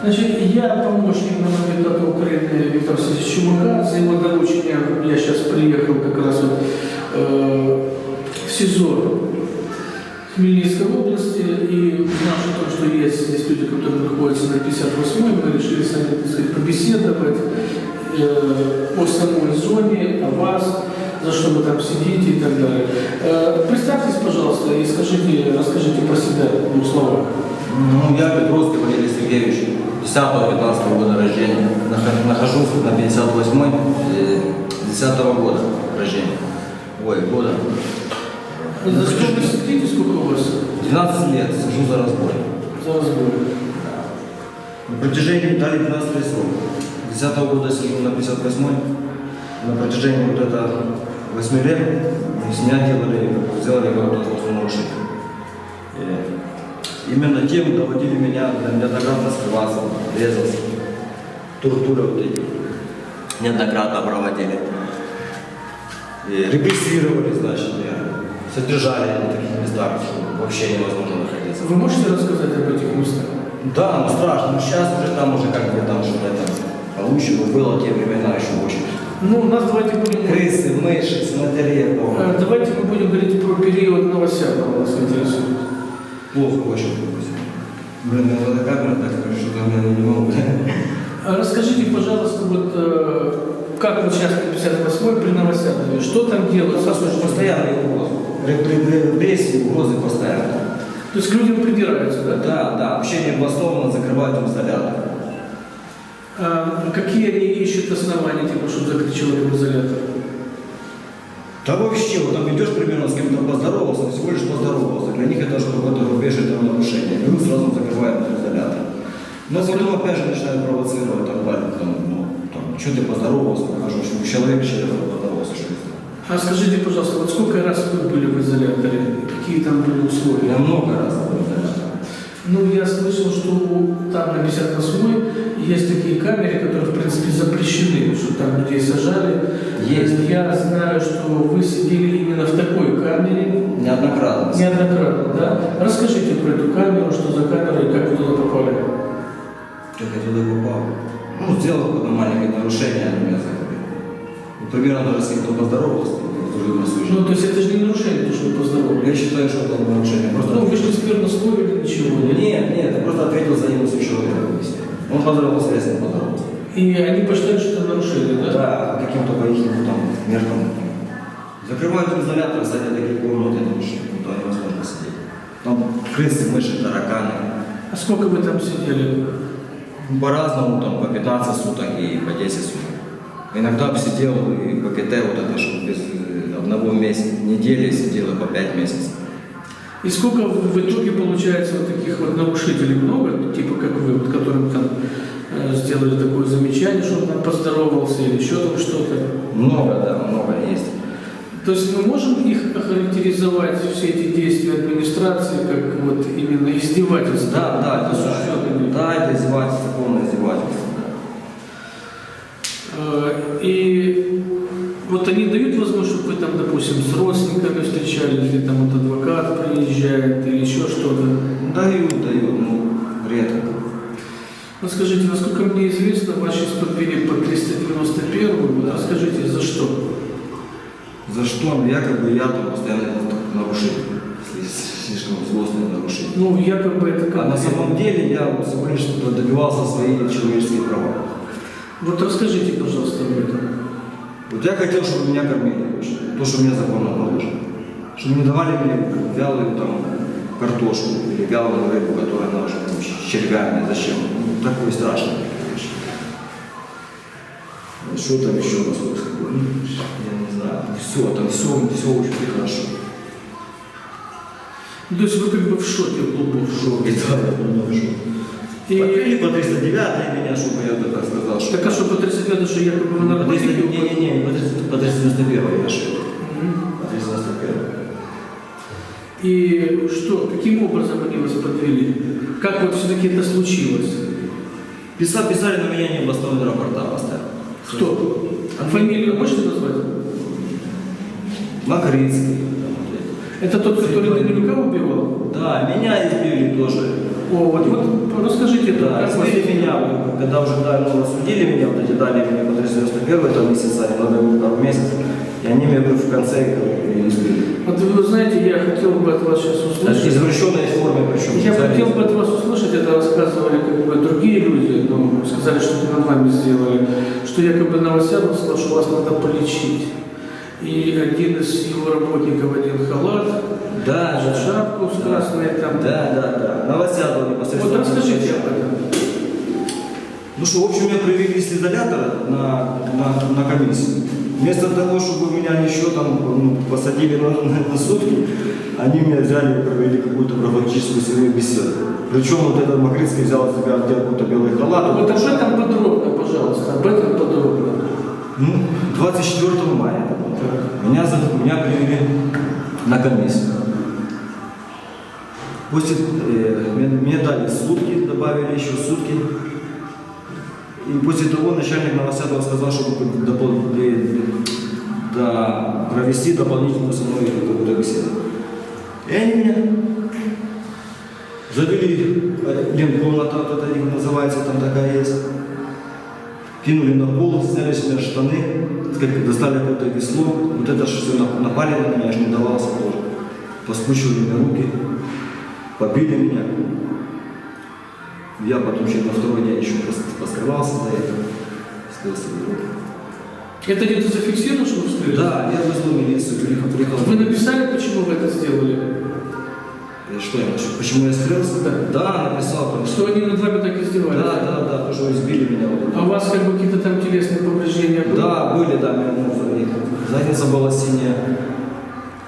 Значит, я помощник на депутата Виктора Васильевича Чумака. За его доручением я сейчас приехал как раз вот, э, в СИЗО Хмельницкой области и узнав о том, что есть здесь люди, которые находятся на 58-й, мы решили с вами, так сказать, побеседовать э, о самой зоне, о вас, за что вы там сидите и так далее. Э, представьтесь, пожалуйста, и скажите, расскажите про себя двух словах. Ну, я Петровский Валерий Сергеевич, 10-15 года рождения. Нах- Нахожусь на 58-й, э, 10 года рождения. Ой, года. За что вы сидите, сколько у вас 12 лет, сижу за разбой. за разбой? На протяжении дали 12 лет срок. 10 года сижу на 58-й. На протяжении вот это 8 лет меня делали, сделали. И Именно тем доводили меня неоднократно скрываться, резался, тортуры вот эти неоднократно проводили. И репрессировали, значит, содержали на таких местах, что вообще невозможно находиться. Вы можете рассказать об этих местах? Да, ну страшно. Ну сейчас уже там уже как бы там что-то получше, но было те времена еще очень. Ну, у нас давайте будем... Крысы, мыши, смотри, Э, Давайте мы будем говорить про период Новосядова, вас интересует. плохо очень. Блин, я на камеру так что там я не могу. А Расскажите, пожалуйста, вот э, как вот сейчас на 58 при Новосядове, что там делают? Послушай, постоянные угрозы. Репрессии, угрозы постоянно. То есть к людям придираются, да? Да, да, общение обоснованно закрывают в изолятор. А какие они ищут основания, типа, чтобы закрыть человека в изолятор? Да вообще, вот там идешь, примерно, с кем-то поздоровался, всего лишь поздоровался. Для них это уже какое-то рубеж этого нарушения. Берут, сразу закрывают в изолятор. Но потом опять же начинают провоцировать, там, там, ну, там, что ты поздоровался, покажу, что человек человек поздоровался, что. А скажите, пожалуйста, вот сколько раз вы были в изоляторе? Какие там были условия? Я много раз был. Ну, я слышал, что там на 58 есть такие камеры, которые, в принципе, запрещены, что там людей сажали. Есть. Я знаю, что вы сидели именно в такой камере Неоднократно. неоднократно, да? Расскажите про эту камеру, что за камера и как вы туда попали. Как я туда попал? Ну, сделал какое-то маленькое нарушение, они меня закрыли. Примерно даже с кем-то поздоровался, на. Ну, то есть это же не нарушение, то, что вы поздоровались. Я считаю, что это нарушение. Просто Ну, вы же не сквернословили ничего, нет? Нет, нет, я просто ответил за него человека. Он поздоровался, я с ним поздоровался. И они посчитали, что это нарушение, да? Да, по каким-то по их там меркам. Закрывают изолятор, садят такие комнаты, там что туда невозможно сидеть. Там крысы, мыши, тараканы. А сколько вы там сидели? По-разному, там по 15 суток и по 10 суток. Иногда бы сидел и по КТ вот это, что без э, одного месяца, недели сидел и по 5 месяцев. И сколько в итоге получается вот таких вот нарушителей много, типа как вы, вот, которым там э, сделали такое замечание, что он там поздоровался или еще там что-то? Много, да, много есть. То есть мы можем их охарактеризовать, все эти действия администрации, как вот именно издевательство? Да, да, это? Да, это издевательство, полное издевательство. Э, И вот они дают возможность, чтобы вы там, допустим, с родственниками встречались, или там вот адвокат приезжает, или еще что-то. Дают, дают, ну, редко. Вот скажите, насколько мне известно, сейчас подвели по 391 вот расскажите, за что? За что? Якобы я там постоянно нарушитель, если слишком злостный нарушитель. Ну, якобы это как... А на самом деле я всего лишь добивался свои человеческие права. Вот расскажите, пожалуйста, об этом. Вот я хотел, чтобы меня кормили, то, что мне законно положено. Чтобы не давали мне вялую там картошку или вялую рыбу, которая она уже там, червями. Зачем? Ну, такое страшное, конечно. Что там еще у нас такое? Ну, Я не знаю. Все, там все, все очень хорошо. Ну, То есть вы как бы в шоке, глубоко в шоке. И да, я понимаю, что. И- Или по 309 меня, чтобы я бы так сказал. что- Так а что, по 35 что якобы вы По наркотики? 300 Не-не-не, по 300 по 391 я шел. И что, каким образом они вас подвели? Как вот все-таки это случилось? Писали, писали на меня не областной рапорта поставили. Кто? А фамилию можете назвать? Макритский. Это тот, который Данилюка убивал? Да, меня избили тоже. О, вот, вот расскажите, это, Да, избили меня, когда уже дали, ну, осудили меня, вот эти дали мне по 391 там месяца, немного пару месяцев, и они меня в конце избили. Вот вы знаете, я хотел бы от вас сейчас услышать. извращенной форме причем. Я хотел бы от вас услышать, это рассказывали как бы другие люди, ну, сказали, что над вами сделали, что якобы Новосядов сказал, что вас надо полечить. И один из его работников одел халат, Да, да. шапку с красной там. Да, да, да. Новосядов непосредственно. Вот расскажите об этом. Ну что, в общем, меня привели с изолятора на, на, на комиссию. Вместо того, чтобы меня еще там ну, посадили на, на, на сутки, они меня взяли и провели какую-то профилактическую свою беседу. Причем вот этот Макритский взял себя одел какой-то белый халат. Вот об этом подробно, пожалуйста, об этом подробно. Ну, 24 мая было. Меня, меня привели на комиссию. После, э, мне, мне дали сутки, добавили еще сутки. И после того начальник чтобы допол- э, да, провести дополнительную со мной какую-то беседу. И они меня завели, э, блин, комната вот их называется, там такая есть кинули на пол, сняли с меня штаны, достали какое-то весло, вот это все напали на меня, я же не давался тоже. Поскучивали мне руки, побили меня. Я потом еще на второй день еще пос- поскрывался за это, скрыл себе руки. Это где-то зафиксировано, что вы вскрыли? Да, я вызвал милицию, приехал, приехал. Вы написали, почему вы это сделали? Э, Что я? Почему я скрылся? Да. Да, написал. потому что- они над вами так Да, издевались? да, да, потому что избили меня. вот. А у вас как бы какие-то там телесные повреждения были? Да, были, да, ну, задница была синяя.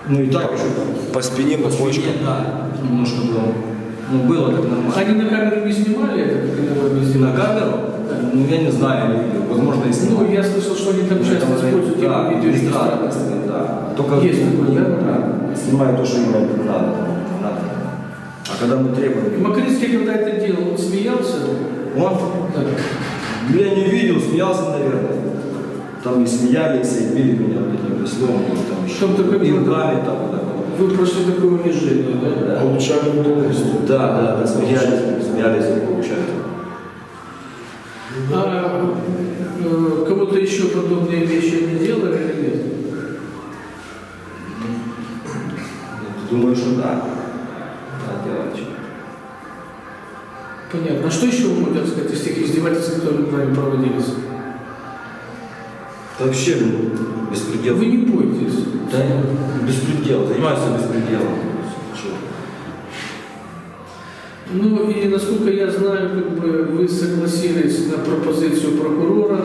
Ну и так еще там. По спине, по почкам. спине, Да, немножко было. Ну, было так нормально. Они на камеру не снимали это, как вами На камеру? Да. Ну, я не знаю, не видел. Возможно, и Ну, снимал. я слышал, что они там часто Поэтому, используют да, видеорегистратор. регистратор, да. Только Есть такой, да? да. Снимаю то, что им надо. надо. А когда мы требуем... Макритский, когда это делал, он смеялся? Он? Да. Ну, я не видел, смеялся, наверное. Там и смеялись, и били меня вот этим веслом, там еще. Там было? руками там вот так вот. Вы прошли такое унижение, да? Да. Получали удовольствие. Да, да, да, смеялись, смеялись, получается. А э, кого-то еще подобные вещи не делали или нет? Думаю, что да. Да, делать. Понятно. А что еще вы можете сказать из тех издевательств, которые над вами проводились? Вообще ну, беспредел. Вы не бойтесь. Да, беспредел, занимаются беспределом. Ну и насколько я знаю, как бы вы согласились на пропозицию прокурора,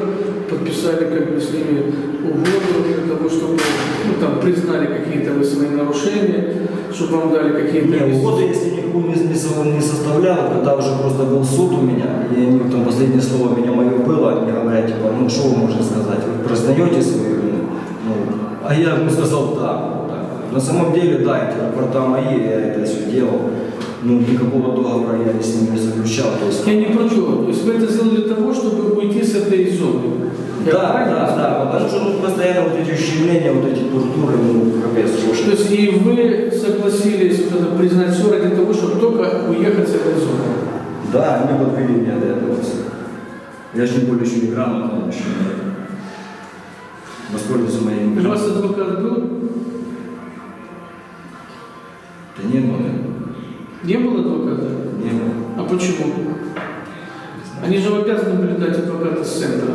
подписали как бы с ними угоду для того, чтобы ну, там признали какие-то вы свои нарушения, чтобы вам дали какие-то Не, месяцы. угоду я с ними никакую не, не, не составлял, когда уже просто был суд у меня, и они, там последнее слово у меня мое было, они говорят, типа, ну что вы можете сказать, вы признаете свою? Ну, а я ему сказал, да. На самом деле, да, эти рапорта мои, я это все делал, ну никакого договора я с ними не заключал, то есть... Я не про то. То есть вы это сделали для того, чтобы уйти с этой зоны. Я Да, да, да, потому что ну, постоянно вот эти ущемления, вот эти тортуры, ну, капец, То есть и вы согласились вот это признать все ради того, чтобы только уехать с этой зоны. Да, они подвели меня до этого. Я же не более еще не грамотно, еще воспользоваться моим У вас адвокат был? Да не было, Не было адвоката? не было. А почему? Они же обязаны были дать адвоката с центра.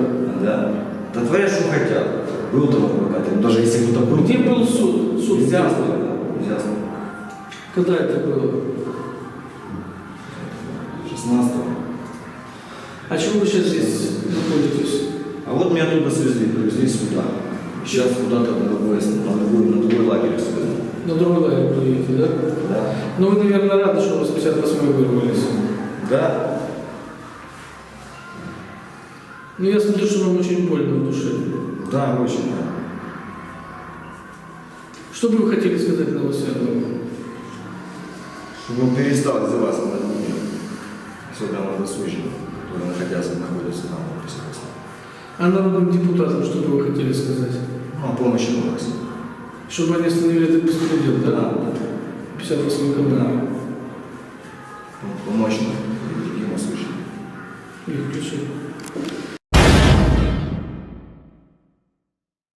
Да. Да творят, что хотят. Был там адвокат, даже если кто-то был. Где был суд? Суд сказать. Когда это было? 16 А чего вы сейчас здесь находитесь? А вот меня оттуда свезли, привезли сюда. Сейчас куда-то на другой, на другой, на другой лагерь свезли. На другой лагерь приедете, да? Да. Но вы, наверное, рады, что у вас 58 вырвались. Да. Но я смотрю, что вам очень больно в душе. Да, очень, да. Что бы вы хотели сказать Новосвятому? Чтобы он перестал издеваться над ними, особенно досужими, которые находятся, находятся там в. А народным депутатам что бы вы хотели сказать? О помощи нас. Чтобы они остановили этот беспредел, да? Да, 58 году. да. помочь нам. И включи.